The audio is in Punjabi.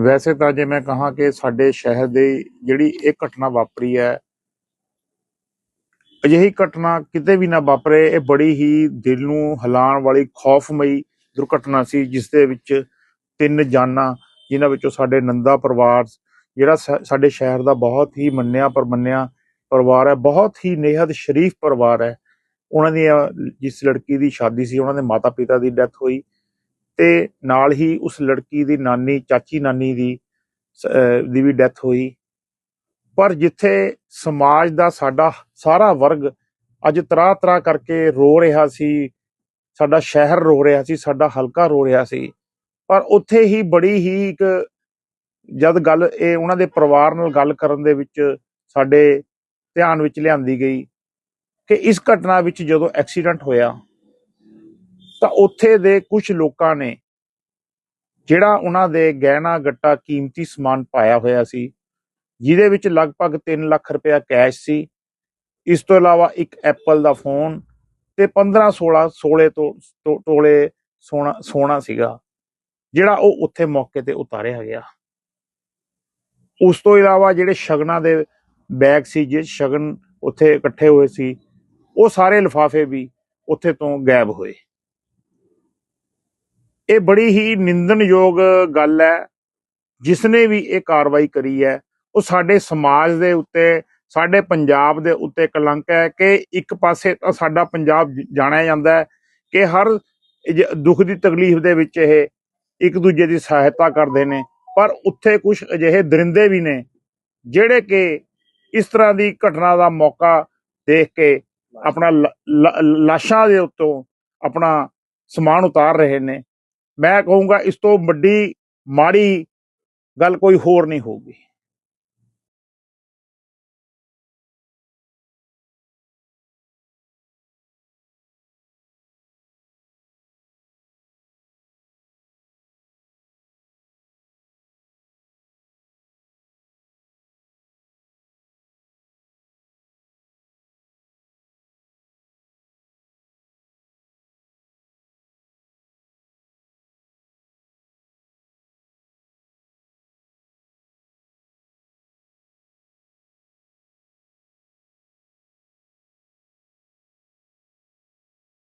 ਵੈਸੇ ਤਾਂ ਜੇ ਮੈਂ ਕਹਾਂ ਕਿ ਸਾਡੇ ਸ਼ਹਿਰ ਦੇ ਜਿਹੜੀ ਇਹ ਘਟਨਾ ਵਾਪਰੀ ਹੈ, ਅਜਿਹੀ ਘਟਨਾ ਕਿਤੇ ਵੀ ਨਾ ਵਾਪਰੇ, ਇਹ ਬੜੀ ਹੀ ਦਿਲ ਨੂੰ ਹਿਲਾਉਣ ਵਾਲੀ ਖੌਫਮਈ ਦੁਰਘਟਨਾ ਸੀ, ਜਿਸ ਦੇ ਵਿੱਚ ਤਿੰਨ ਜਾਨਾਂ, ਜਿਨ੍ਹਾਂ ਵਿੱਚੋਂ ਸਾਡੇ ਨੰਦਾ ਪਰਿਵਾਰ, ਜਿਹੜਾ ਸਾ- ਸਾਡੇ ਸ਼ਹਿਰ ਦਾ ਬਹੁਤ ਹੀ ਮੰਨਿਆ ਪਰਮੰਨਿਆ ਪਰਿਵਾਰ ਹੈ, ਬਹੁਤ ਹੀ ਨਿਹਤ ਸ਼ਰੀਫ ਪਰਿਵਾਰ ਹੈ। ਉਹਨਾਂ ਦੀ ਜਿਸ ਲੜਕੀ ਦੀ ਸ਼ਾਦੀ ਸੀ, ਉਹਨਾਂ ਦੇ ਮਾਤਾ ਪਿਤਾ ਦੀ ਡੈਥ ਹੋਈ। ਤੇ ਨਾਲ ਹੀ ਉਸ ਲੜਕੀ ਦੀ ਨਾਨੀ, ਚਾਚੀ ਨਾਨੀ ਦੀ ਦੀ ਵੀ ਡੈਥ ਹੋਈ। ਪਰ ਜਿੱਥੇ ਸਮਾਜ ਦਾ ਸਾਡਾ ਸਾਰਾ ਵਰਗ ਅੱਜ ਤਰਾ ਤਰਾ ਕਰਕੇ ਰੋ ਰਿਹਾ ਸੀ, ਸਾਡਾ ਸ਼ਹਿਰ ਰੋ ਰਿਹਾ ਸੀ, ਸਾਡਾ ਹਲਕਾ ਰੋ ਰਿਹਾ ਸੀ, ਪਰ ਉੱਥੇ ਹੀ ਬੜੀ ਹੀ ਇੱਕ ਜਦ ਗੱਲ ਇਹ ਉਹਨਾਂ ਦੇ ਪਰਿਵਾਰ ਨਾਲ ਗੱਲ ਕਰਨ ਦੇ ਵਿੱਚ ਸਾਡੇ ਧਿਆਨ ਵਿੱਚ ਲਿਆਂਦੀ ਗਈ ਕਿ ਇਸ ਘਟਨਾ ਵਿੱਚ ਜਦੋਂ ਐਕਸੀਡੈਂਟ ਹੋਇਆ ਤਾਂ ਉੱਥੇ ਦੇ ਕੁਝ ਲੋਕਾਂ ਨੇ ਜਿਹੜਾ ਉਹਨਾਂ ਦੇ ਗਹਿਣਾ ਗੱਟਾ ਕੀਮਤੀ ਸਮਾਨ ਪਾਇਆ ਹੋਇਆ ਸੀ, ਜਿਹਦੇ ਵਿੱਚ ਲਗਭਗ 3 ਲੱਖ ਰੁਪਇਆ ਕੈਸ਼ ਸੀ। ਇਸ ਤੋਂ ਇਲਾਵਾ ਇੱਕ ਐਪਲ ਦਾ ਫੋਨ ਤੇ 15 16 16 ਤੋਂ ਟੋਲੇ ਸੋਨਾ ਸੋਨਾ ਸੀਗਾ, ਜਿਹੜਾ ਉਹ ਉੱਥੇ ਮੌਕੇ ਤੇ ਉਤਾਰਿਆ ਗਿਆ। ਉਸ ਤੋਂ ਇਲਾਵਾ ਜਿਹੜੇ ਸ਼ਗਨਾਂ ਦੇ ਬੈਗ ਸੀ ਜਿਸ ਸ਼ਗਨ ਉੱਥੇ ਇਕੱਠੇ ਹੋਏ ਸੀ, ਉਹ ਸਾਰੇ ਲਿਫਾਫੇ ਵੀ ਉੱਥੇ ਤੋਂ ਗਾਇਬ ਹੋਏ। ਇਹ ਬੜੀ ਹੀ ਨਿੰਦਣਯੋਗ ਗੱਲ ਹੈ ਜਿਸ ਨੇ ਵੀ ਇਹ ਕਾਰਵਾਈ ਕਰੀ ਹੈ। ਉਹ ਸਾਡੇ ਸਮਾਜ ਦੇ ਉੱਤੇ, ਸਾਡੇ ਪੰਜਾਬ ਦੇ ਉੱਤੇ ਕਲੰਕ ਹੈ ਕਿ ਇੱਕ ਪਾਸੇ ਤਾਂ ਸਾਡਾ ਪੰਜਾਬ ਜਾਣਿਆ ਜਾਂਦਾ ਹੈ ਕਿ ਹਰ ਦੁੱਖ ਦੀ ਤਕਲੀਫ ਦੇ ਵਿੱਚ ਇਹ ਇੱਕ ਦੂਜੇ ਦੀ ਸਹਾਇਤਾ ਕਰਦੇ ਨੇ। ਪਰ ਉੱਥੇ ਕੁਝ ਅਜਿਹੇ ਦਰਿੰਦੇ ਵੀ ਨੇ, ਜਿਹੜੇ ਕਿ ਇਸ ਤਰ੍ਹਾਂ ਦੀ ਘਟਨਾ ਦਾ ਮੌਕਾ ਦੇਖ ਕੇ ਆਪਣਾ ਲ- ਲਾਸ਼ਾਂ ਦੇ ਉੱਤੋਂ ਆਪਣਾ ਸਮਾਨ ਉਤਾਰ ਰਹੇ ਨੇ। ਮੈਂ ਕਹੂੰਗਾ ਇਸ ਤੋਂ ਵੱਡੀ ਮਾੜੀ ਗੱਲ ਕੋਈ ਹੋਰ ਨਹੀਂ ਹੋਊਗੀ।